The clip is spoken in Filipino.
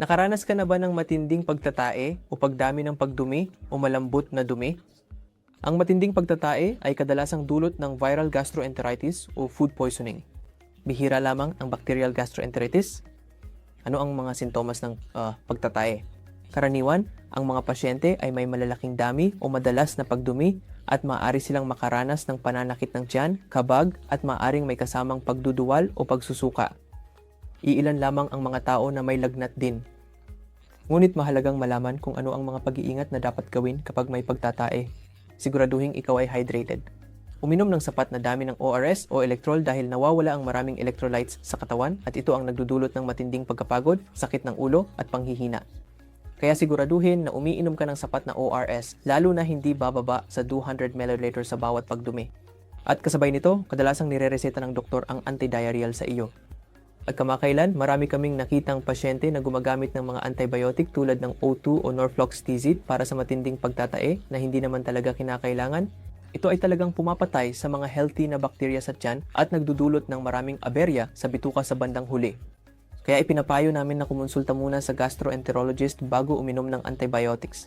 Nakaranas ka na ba ng matinding pagtatae o pagdami ng pagdumi o malambot na dumi? Ang matinding pagtatae ay kadalasang dulot ng viral gastroenteritis o food poisoning. Bihira lamang ang bacterial gastroenteritis. Ano ang mga sintomas ng ah, pagtatae? Karaniwan, ang mga pasyente ay may malalaking dami o madalas na pagdumi at maaari silang makaranas ng pananakit ng tiyan, kabag at maaring may kasamang pagduduwal o pagsusuka. Iilan lamang ang mga tao na may lagnat din. Ngunit mahalagang malaman kung ano ang mga pag-iingat na dapat gawin kapag may pagtatae. Siguraduhin ikaw ay hydrated. Uminom ng sapat na dami ng ORS o electrol dahil nawawala ang maraming electrolytes sa katawan at ito ang nagdudulot ng matinding pagkapagod, sakit ng ulo at panghihina. Kaya siguraduhin na umiinom ka ng sapat na ORS lalo na hindi bababa sa 200 ml sa bawat pagdumi. At kasabay nito, kadalasang nirereseta ng doktor ang antidiarrheal sa iyo. At kamakailan, marami kaming nakitang pasyente na gumagamit ng mga antibiotic tulad ng O2 o Norfloxacin para sa matinding pagtatae na hindi naman talaga kinakailangan. Ito ay talagang pumapatay sa mga healthy na bakterya sa tiyan at nagdudulot ng maraming aberya sa bituka sa bandang huli. Kaya ipinapayo namin na kumonsulta muna sa gastroenterologist bago uminom ng antibiotics.